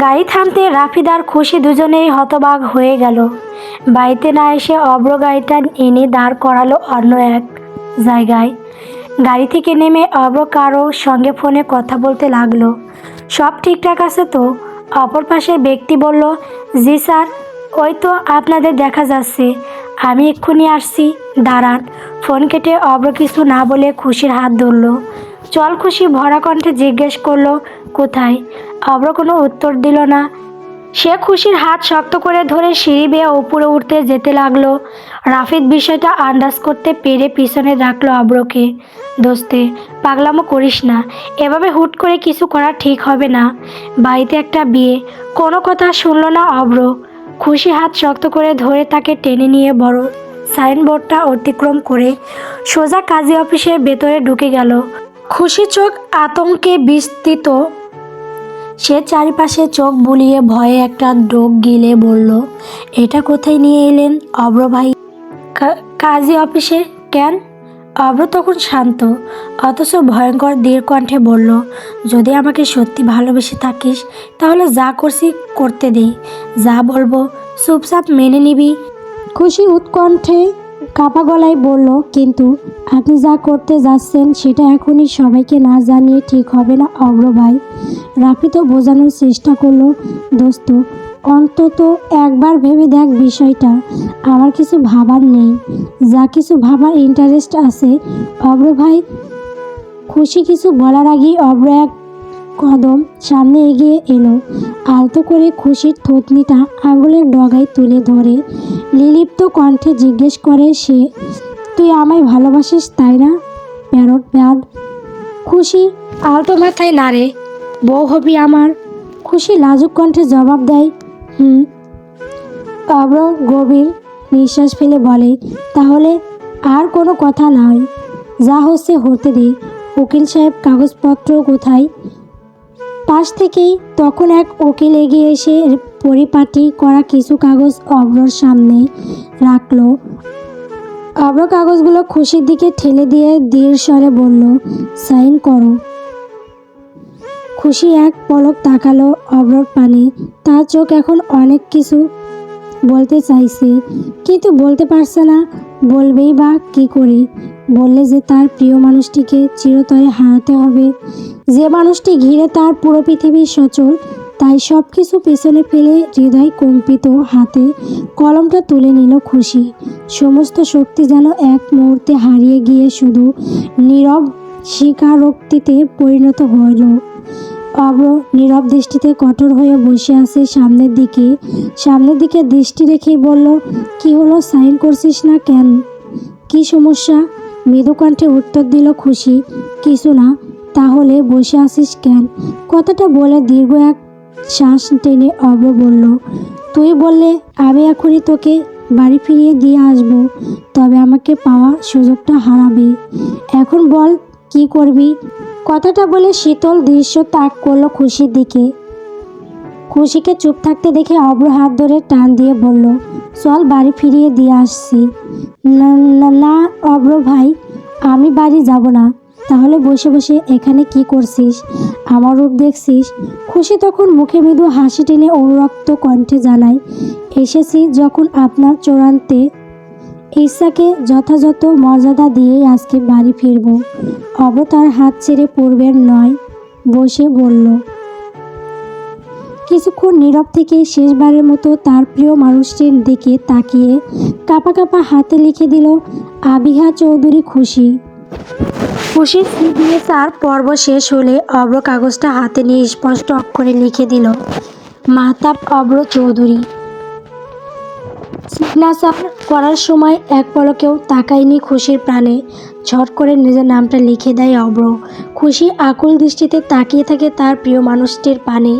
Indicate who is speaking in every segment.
Speaker 1: গাড়ি থামতে রাফিদার খুশি দুজনেই হতবাক হয়ে গেল। বাড়িতে না এসে অব্র গাড়িটা এনে দাঁড় করালো অন্য এক জায়গায়। গাড়ি থেকে নেমে অব্র কারও সঙ্গে ফোনে কথা বলতে লাগল। সব ঠিকঠাক আছে তো? অপর পাশের ব্যক্তি বলল, জি স্যার, ওই তো আপনাদের দেখা যাচ্ছে। আমি এক্ষুনি আসছি, দাঁড়ান। ফোন কেটে অব্র কিছু না বলে খুশির হাত ধরলো। চল খুশি ভরা কণ্ঠে জিজ্ঞেস করল, কোথায়? অব্র কোনো উত্তর দিল না। সে খুশির হাত শক্ত করে ধরে সিঁড়ি বেয়ে উপরে উঠতে যেতে লাগল। রাফিদ বিষয়টা আন্দাজ করতে পেরে পিছনে রাখল অব্রকে দোস্তে, পাগলামো করিস না। এভাবে হুট করে কিছু করা ঠিক হবে না। বাড়িতে একটা বিয়ে কোনো কথা শুনলো না অব্র খুশি হাত শক্ত করে ধরে তাকে টেনে নিয়ে বড় সাইনবোর্ডটা অতিক্রম করে সোজা কাজী অফিসের ভেতরে ঢুকে গেল। খুশি চোখ আতঙ্কে বিস্তৃত। সে চারিপাশে চোখ বুলিয়ে ভয়ে একটা ডোক গিলে বলল, এটা কোথায় নিয়ে এলেন অব্র ভাই? কাজী অফিসে? কেন? অব্র তখন শান্ত, অথচ ভয়ঙ্কর দীর কণ্ঠে বলল, যদি আমাকে সত্যি ভালোবেসে থাকিস, তাহলে যা করছি করতে দে। যা বলব, চুপচাপ মেনে নিবি। খুশি উৎকণ্ঠে কাপা গলায় বলল, কিন্তু আপনি যা করতে যাচ্ছেন সেটা এখনই সবাইকে না জানিয়ে ঠিক হবে না, অগ্র ভাই। রাফি তো বোঝানোর চেষ্টা করল, দোস্ত, অন্তত একবার ভেবে দেখ বিষয়টা। আমার কিছু ভাবার নেই। যা কিছু ভাবার ইন্টারেস্ট আছে অব্র ভাই, খুশি কিছু বলার আগেই অব্র এক কদম সামনে এগিয়ে এলো। আলতো করে খুশির থতনিটা আঙুলের ডগায় তুলে ধরে। লিলিপ্ত কণ্ঠে জিজ্ঞেস করে সে, তুই আমায় ভালোবাসিস তাই না, প্যারট প্যাড? খুশি আলতো মাথায় নাড়ে, বউ হবি আমার। খুশি লাজুক কণ্ঠে জবাব দেয়, হুম। অব্র গভীর নিঃশ্বাস ফেলে বলে, তাহলে আর কোনো কথা নয়। যা হচ্ছে হতে দে। উকিল সাহেব, কাগজপত্র কোথায়? পাশ থেকেই তখন এক উকিল এগিয়ে এসে পরিপাটি করা কিছু কাগজ অব্রর সামনে রাখল। অব্র কাগজগুলো খুশির দিকে ঠেলে দিয়ে দীর স্বরে বলল, সাইন করো। খুশি এক পলক তাকালো অব্রর পানে। তার চোখ এখন অনেক কিছু বলতে চাইছে। কিন্তু বলতে পারছে না। বলবেই বা কি করে? বললে যে তার প্রিয় মানুষটিকে চিরতরে হারাতে হবে। যে মানুষটি ঘিরে তার পুরো পৃথিবী সচল, তাই সব কিছু পেছনে ফেলে হৃদয় কম্পিত হাতে কলমটা তুলে নিল খুশি। সমস্ত শক্তি যেন এক মুহূর্তে হারিয়ে গিয়ে শুধু নীরব স্বীকারোক্তিতে পরিণত হইল অব্র নীরব দৃষ্টিতে কঠোর হয়ে বসে আছে সামনের দিকে। সামনের দিকে দৃষ্টি রেখেই বলল, কি হলো? সাইন করছিস না কেন? কি সমস্যা? মৃদু কণ্ঠে উত্তর দিল খুশি, কিছু না, তাহলে বসে আছিস কেন? কথাটা বলে দীর্ঘ এক শ্বাস টেনে অব্র বলল, তুই বললে আমি এখনই তোকে বাড়ি ফিরিয়ে দিয়ে আসব, তবে আমাকে পাওয়া সুযোগটা হারাবি। এখন বল, কি করবি? কথাটা বলে শীতল দৃশ্য তাক করল খুশির দিকে। খুশিকে চুপ থাকতে দেখে অব্র হাত ধরে টান দিয়ে বলল, চল বাড়ি ফিরিয়ে দিয়ে আসছি। না অব্র ভাই, আমি বাড়ি যাব না। তাহলে বসে বসে এখানে কি করছিস? আমার রূপ দেখছিস? খুশি তখন মুখে মৃদু হাসি টেনে অনুরক্ত কণ্ঠে জানায়, এসেছি যখন আপনার চূড়ান্তে ঈশাকে যথাযথ মর্যাদা দিয়েই আজকে বাড়ি ফিরব। অব্র তার হাত ছেড়ে পূর্বের নয়, বসে বলল। কিছুক্ষণ নীরব থেকে শেষবারের মতো তার প্রিয় মানুষটির দিকে তাকিয়ে কাপা কাপা হাতে লিখে দিল আবিহা চৌধুরী খুশি। খুশির তার পর্ব শেষ হলে অব্র কাগজটা হাতে নিয়ে স্পষ্ট অক্ষরে লিখে দিল, মাহতাব অব্র চৌধুরী। সিগনেচার করার সময় এক পলকেও তাকায়নি খুশির প্রাণে। ঝট করে নিজের নামটা লিখে দেয় অব্র খুশি আকুল দৃষ্টিতে তাকিয়ে থাকে তার প্রিয় মানুষটির পানে।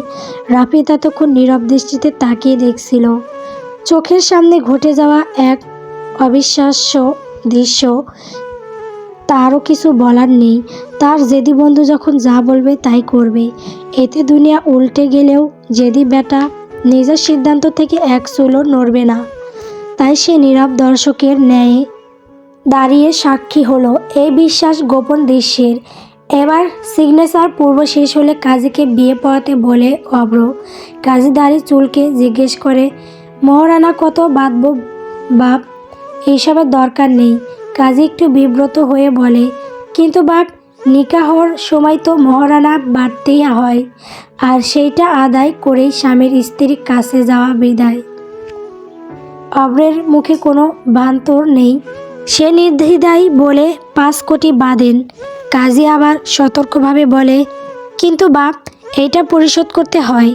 Speaker 1: রাফি ততক্ষণ নীরব দৃষ্টিতে তাকিয়ে দেখছিল। চোখের সামনে ঘটে যাওয়া এক অবিশ্বাস্য দৃশ্য তারও কিছু বলার নেই। তার জেদি বন্ধু যখন যা বলবে তাই করবে। এতে দুনিয়া উল্টে গেলেও জেদি বেটা নিজের সিদ্ধান্ত থেকে এক চুলও নড়বে না। তাই সে নীরব দর্শকের ন্যায় দাঁড়িয়ে সাক্ষী হলো। এই বিশ্বাস গোপন দৃশ্যের। এবার সিগনেচার পূর্ব শেষ হলে কাজীকে বিয়ে পড়াতে বলে অব্র কাজী দাঁড়ি চুলকে জিজ্ঞেস করে, মহারানা, কত বাঁধব বাপ? এইসবের দরকার নেই। কাজী একটু বিব্রত হয়ে বলে, কিন্তু বাপ, নিকাহর সময় তো মহারানা বাড়তেই হয়। আর সেইটা আদায় করেই স্বামীর স্ত্রীর কাছে যাওয়া বিদায়। অব্রের মুখে কোনো বান্তর নেই। সে নির্দ্বিধায় বলে, পাঁচ কোটি বাঁধেন কাজী আবার সতর্কভাবে বলে, কিন্তু বাপ, এইটা পরিশোধ করতে হয়।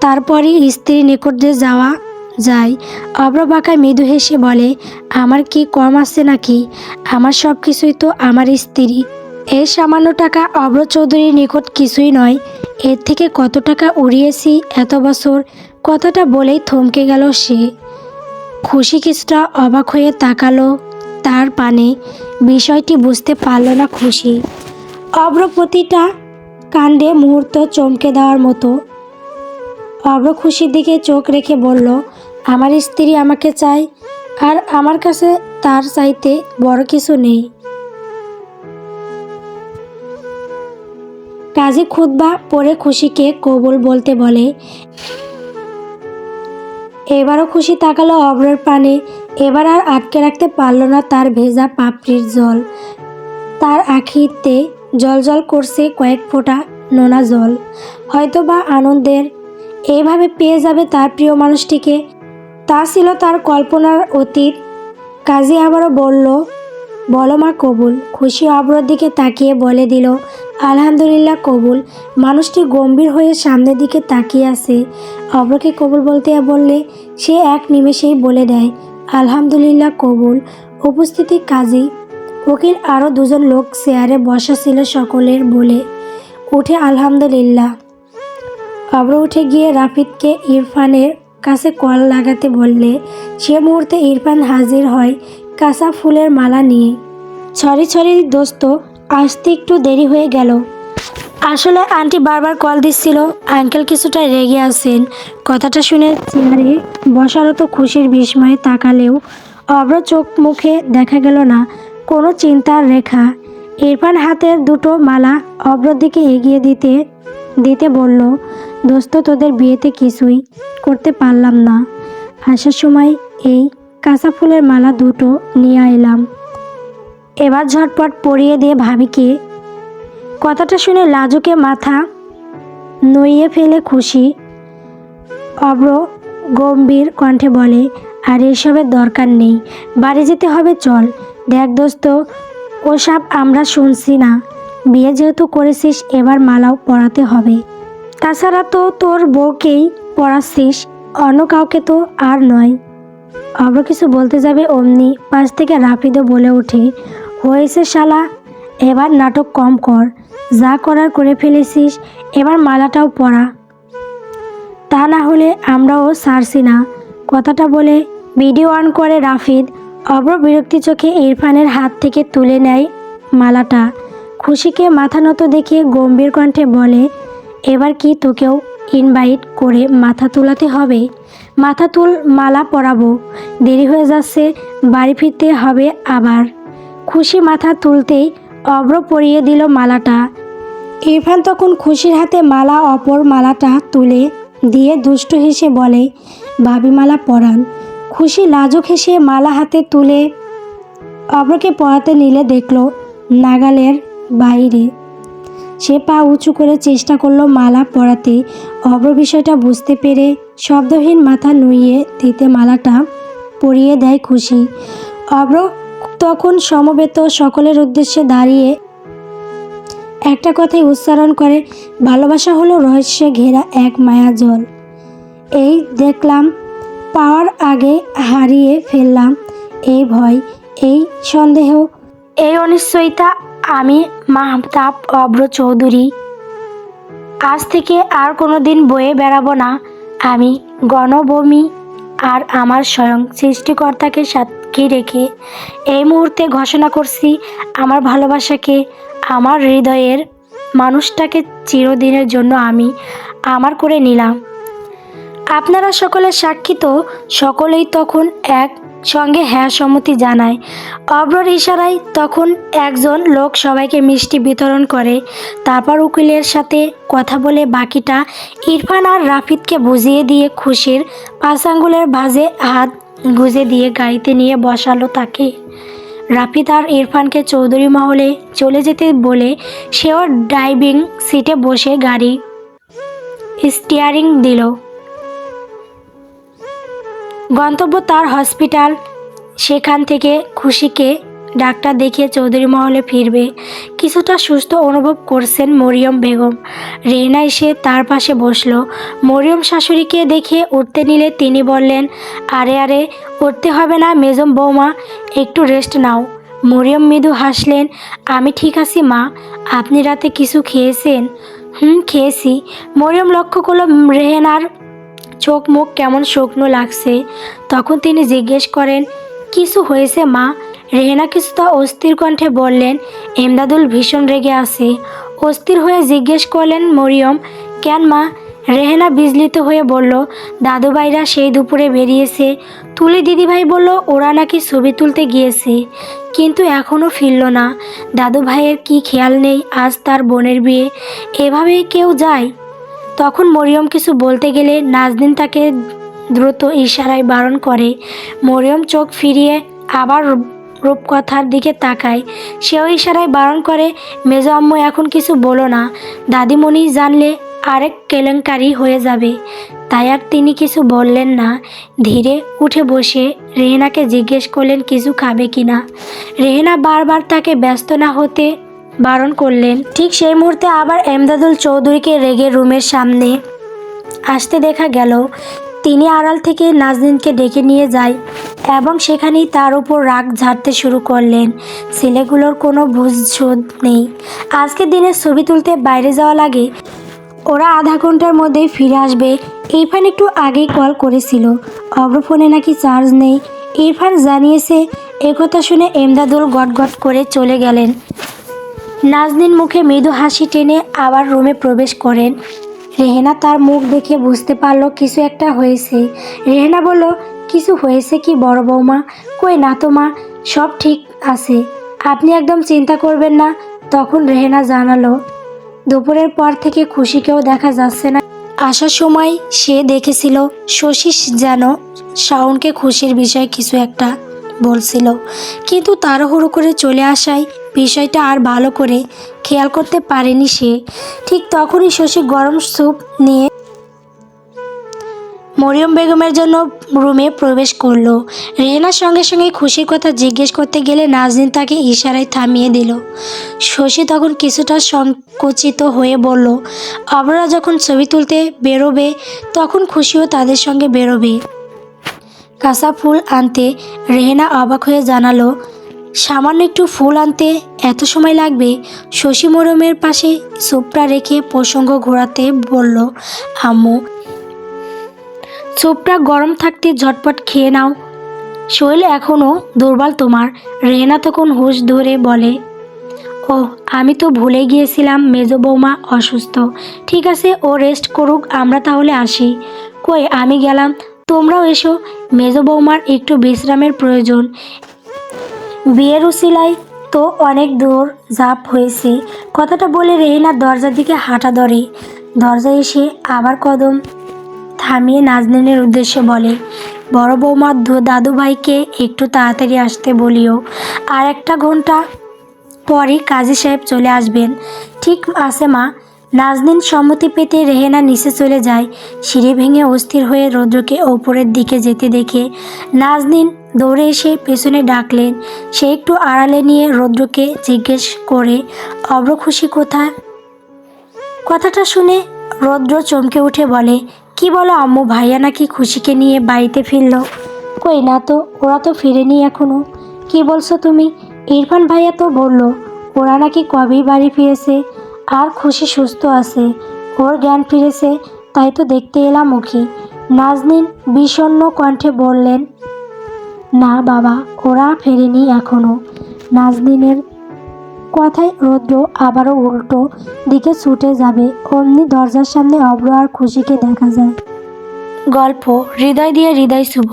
Speaker 1: তারপরই স্ত্রীর নিকটে যাওয়া যায়। অব্র বাঁকায় মৃদু হেসে বলে, আমার কি কম আছে নাকি? আমার সব কিছুই তো আমার স্ত্রী। এই সামান্য টাকা অব্র চৌধুরীর নিকট কিছুই নয়। এর থেকে কত টাকা উড়িয়েছি এত বছর? কথাটা বলেই থমকে গেল সে। খুশি কিছুটা অবাক হয়ে তাকালো তার পানে। বিষয়টি বুঝতে পারল না খুশি। অব্র প্রতিটা কাণ্ডে মুহূর্ত চমকে দেওয়ার মতো। অব্র খুশির দিকে চোখ রেখে বলল, আমার স্ত্রী আমাকে চায়, আর আমার কাছে তার চাইতে বড় কিছু নেই। কাজী খুতবা পরে খুশিকে কবুল বলতে বলে এবারও খুশি তাকালো অব্রের পানে এবার আর আটকে রাখতে পারল না তার ভেজা পাপড়ির জল। তার আখিতে জল জল করছে কয়েক ফোঁটা নোনা জল। হয়তো বা আনন্দের এইভাবে পেয়ে যাবে তার প্রিয় মানুষটিকে। তা ছিল তার কল্পনার অতীত। কাজী আবারও বলল, বলো মা কবুল। খুশি অব্রর দিকে তাকিয়ে বলে দিল আলহামদুলিল্লাহ, কবুল। মানুষটি গম্ভীর হয়ে সামনের দিকে তাকিয়ে আছে। অব্রকে কবুল বলতে বললে সে এক নিমেষেই বলে দেয়, আলহামদুলিল্লাহ, কবুল। উপস্থিতি কাজী। উকিল আরও দুজন লোক চেয়ারে বসা ছিল সকলের বলে, উঠে আলহামদুলিল্লাহ। অব্র উঠে গিয়ে রাফিদকে ইরফানের কাছে কল লাগাতে বললে, সে মুহূর্তে ইরফান হাজির হয় কাঁচা ফুলের মালা নিয়ে। ছড়ি ছড়ি, দোস্ত। আসতে একটু দেরি হয়ে গেল। আসলে আন্টি বারবার কল দিচ্ছিল, আঙ্কেল কিছুটা রেগে আছেন। কথাটা শুনে চেয়ারে বসারও তো খুশির বিস্ময়ে তাকালেও অব্র চোখ মুখে দেখা গেল না, কোনো চিন্তার রেখা। ইরফান হাতের দুটো মালা অব্রর দিকে এগিয়ে দিতে দিতে বলল, দোস্ত, তোদের বিয়েতে কিছুই করতে পারলাম না। আসার সময় এই কাঁচা ফুলের মালা দুটো নিয়ে এলাম। এবার ঝটপট পরিয়ে দিয়ে ভাবিকে কথাটা শুনে লাজুকে মাথা নইয়ে ফেলে খুশি। অব্র গম্ভীর কণ্ঠে বলে, আর এসবের দরকার নেই, বাড়ি যেতে হবে, চল। দেখ দোস্ত, ওসব আমরা শুনছি না। বিয়ে যেহেতু করেছিস, এবার মালাও পড়াতে হবে। তাছাড়া তো তোর বউকেই পড়াচ্ছিস অন্য কাউকে তো আর নয়। অব্র কিছু বলতে যাবে অমনি পাশ থেকে রাফিদও বলে ওঠে হয়েছে শালা। এবার নাটক কম কর। যা করার করে ফেলেছিস, এবার মালাটাও পরা তা না হলে আমরাও সারছি না। কথাটা বলে ভিডিও অন করে রাফিদ অব্র বিরক্তি চোখে ইরফানের হাত থেকে তুলে নেয় মালাটা। খুশিকে মাথা নত দেখে গম্ভীর কণ্ঠে বলে, এবার কি তোকেও ইনভাইট করে মাথা তুলাতে হবে? মাথা তুল, মালা পরাবো। দেরি হয়ে যাচ্ছে, বাড়ি ফিরতে হবে আবার। খুশি মাথা তুলতেই অব্র পরিয়ে দিল মালাটা। ইরফান তখন খুশির হাতে মালা, অপর মালাটা তুলে দিয়ে দুষ্ট হেসে বলে, ভাবি মালা পরান। খুশি লাজুক হেসে মালা হাতে তুলে অব্রকে পরাতে নিলে দেখল নাগালের বাইরে। সে পা উঁচু করে চেষ্টা করল মালা পরাতে। অব্র বিষয়টা বুঝতে পেরে শব্দহীন মাথা নুইয়ে দিতে মালাটা পরিয়ে দেয় খুশি। অব্র তখন সমবেত সকলের উদ্দেশ্যে দাঁড়িয়ে একটা কথাই উচ্চারণ করে, ভালোবাসা হলো রহস্যে ঘেরা এক মায়া জল। এই দেখলাম, পাওয়ার আগে হারিয়ে ফেললাম এই ভয়, এই সন্দেহ, এই অনিশ্চয়তা, আমি মাহতাব অব্র চৌধুরী। আজ থেকে আর কোনো দিন বয়ে বেড়াবো না। আমি গণভূমি আর আমার স্বয়ং সৃষ্টিকর্তাকে সাক্ষী রেখে এই মুহূর্তে ঘোষণা করছি, আমার ভালোবাসাকে, আমার হৃদয়ের মানুষটাকে চিরদিনের জন্য আমি আমার করে নিলাম। আপনারা সকলে সাক্ষী তো সকলেই তখন এক সঙ্গে হ্যাঁ সম্মতি জানায়। অব্রর ইশারায় তখন একজন লোক সবাইকে মিষ্টি বিতরণ করে, তারপর উকিলের সাথে কথা বলে বাকিটা ইরফান আর রাফিদকে বুঝিয়ে দিয়ে খুশির পাঁচ আঙ্গুলের ভাঁজে হাত গুজে দিয়ে গাড়িতে নিয়ে বসালো তাকে। রাফিদ আর ইরফানকে চৌধুরী মহলে চলে যেতে বলে সেও ড্রাইভিং সিটে বসে গাড়ি স্টিয়ারিং দিল। গন্তব্য তার হসপিটাল, সেখান থেকে খুশিকে ডাক্তার দেখিয়ে চৌধুরী মহলে ফিরবে। কিছুটা সুস্থ অনুভব করছেন মরিয়ম বেগম। রেহনা এসে তার পাশে বসল। মরিয়ম শাশুড়িকে দেখে উঠতে নিলে তিনি বললেন, আরে আরে, উঠতে হবে না মেজম বৌমা, একটু রেস্ট নাও। মরিয়ম মৃদু হাসলেন, আমি ঠিক আছি, মা। আপনি রাতে কিছু খেয়েছেন? হুম, খেয়েছি। মরিয়ম লক্ষ্য করল রেহেনার চোখ মুখ কেমন শুকনো লাগছে। তখন তিনি জিজ্ঞেস করেন, কিছু হয়েছে, মা? রেহেনা কিছুটা অস্থির কণ্ঠে বললেন, এমদাদুল ভীষণ রেগে আছে। অস্থির হয়ে জিজ্ঞেস করলেন মরিয়ম, কেন মা? রেহেনা বিজলিত হয়ে বলল, দাদুভাইরা সেই দুপুরে বেরিয়েছে। তুলি দিদিভাই বলল, ওরা নাকি ছবি তুলতে গিয়েছে। কিন্তু এখনও ফিরল না। দাদু ভাইয়ের কি খেয়াল নেই? আজ তার বোনের বিয়ে। এভাবেই কেউ যায়? তখন মরিয়ম কিছু বলতে গেলে নাজদিন তাকে দ্রুত ইশারায় বারণ করে। মরিয়ম চোখ ফিরিয়ে আবার রূপকথার দিকে তাকায়। সেও ইশারায় বারণ করে, মেজো আম্মু, এখন কিছু বলো না। দাদিমণি জানলে আরেক কেলেঙ্কারি হয়ে যাবে তাই আর তিনি কিছু বললেন না। ধীরে উঠে বসে রেহেনাকে জিজ্ঞেস করলেন, কিছু খাবে কিনা রেহেনা বারবার তাকে ব্যস্ত না হতে বারণ করলেন। ঠিক সেই মুহূর্তে আবার এমদাদুল চৌধুরীকে রেগে রুমের সামনে আসতে দেখা গেল। তিনি আড়াল থেকে নাজদিনকে ডেকে নিয়ে যায় এবং সেখানেই তার উপর রাগ ঝাড়তে শুরু করলেন। ছেলেগুলোর কোনো বুঝ নেই। আজকে দিনে ছবি তুলতে বাইরে যাওয়া লাগে। ওরা আধা ঘণ্টার মধ্যেই ফিরে আসবে। ইরফান একটু আগেই কল করেছিল। অগ্রফোনে নাকি চার্জ নেই। ইরফান জানিয়েছে একথা শুনে এমদাদুল গটগট করে চলে গেলেন। নাজনীন মুখে মৃদু হাসি টেনে আবার রুমে প্রবেশ করেন। রেহেনা তার মুখ দেখে বুঝতে পারল কিছু একটা হয়েছে। রেহেনা বলল, কিছু হয়েছে কি বড় বৌমা? কই না মা, সব ঠিক আছে। আপনি একদম চিন্তা করবেন না। তখন রেহেনা জানালো, দুপুরের পর থেকে খুশিকেও দেখা যাচ্ছে না। আসার সময় সে দেখেছিল শশীষ যেন শাওনকে খুশির বিষয়ে কিছু একটা বলছিল। কিন্তু তাড়াহুড়ো করে চলে আসায় বিষয়টা আর ভালো করে খেয়াল করতে পারেনি সে। ঠিক তখনই শশী গরম স্যুপ নিয়ে মরিয়ম বেগমের জন্য রুমে প্রবেশ করল। রেহেনার সঙ্গে সঙ্গে খুশির কথা জিজ্ঞেস করতে গেলে নাজনীন তাকে ইশারায় থামিয়ে দিল। শশী তখন কিছুটা সংকুচিত হয়ে বলল, অবরা যখন ছবি তুলতে বেরোবে, তখন খুশিও তাদের সঙ্গে বেরোবে। কাঁচা ফুল আনতে রেহেনা অবাক হয়ে জানালো সামান্য একটু ফুল আনতে এত সময় লাগবে? শশী মোরমের পাশে সুপটা রেখে প্রসঙ্গ ঘোরাতে বলল, আম্মু সুপটা গরম থাকতে ঝটপট খেয়ে নাও। শৈল এখনও দুর্বল তোমার। রেহেনা তখন হুঁশ ধরে বলে ও আমি তো ভুলে গিয়েছিলাম মেজো বৌমা অসুস্থ। ঠিক আছে, ও রেস্ট করুক, আমরা তাহলে আসি। কই, আমি গেলাম। তোমরাও এসো। মেজো বৌমার একটু বিশ্রামের প্রয়োজন। বিয়ের উসিলায় তো অনেক দূর জাপ হয়েছে। কথাটা বলে রেহিনার দরজার দিকে হাঁটা ধরে। দরজায় এসে আবার কদম থামিয়ে নাজনীনের উদ্দেশ্যে বলে, বড় বৌমা দু- দাদু ভাইকে একটু তাড়াতাড়ি আসতে বলিও। আর একটা ঘণ্টা পরই কাজী সাহেব চলে আসবেন। ঠিক আছে মা। নাজনীন সম্মতি পেতে রেহেনা নিচে চলে যায়। সিঁড়ি ভেঙে অস্থির হয়ে রৌদ্রকে ওপরের দিকে যেতে দেখে নাজনীন দৌড়ে এসে পেছনে ডাকলেন। সে একটু আড়ালে নিয়ে রৌদ্রকে জিজ্ঞেস করে অব্র খুশি কোথায়? কথাটা শুনে রৌদ্র চমকে উঠে বলে, কি বলো আম্মু, ভাইয়া নাকি খুশিকে নিয়ে বাড়িতে ফিরল? কই না তো, ওরা তো ফিরেনি এখনও। কি বলছো তুমি? ইরফান ভাইয়া তো বলল, ওরা নাকি কবেই বাড়ি ফিরেছে? আর খুশি সুস্থ আছে, ওর জ্ঞান ফিরেছে, তাই তো দেখতে এলাম ওকে। নাজনীন বিষণ্ণ কণ্ঠে বললেন না বাবা, ওরা ফেরেনি এখনও। নাজদিনের কথায় রৌদ্র আবারও উল্টো দিকে ছুটে যাবে। অমনি দরজার সামনে অব্র আর খুশিকে দেখা যায়। গল্প, হৃদয় দিয়ে হৃদয় শুভ।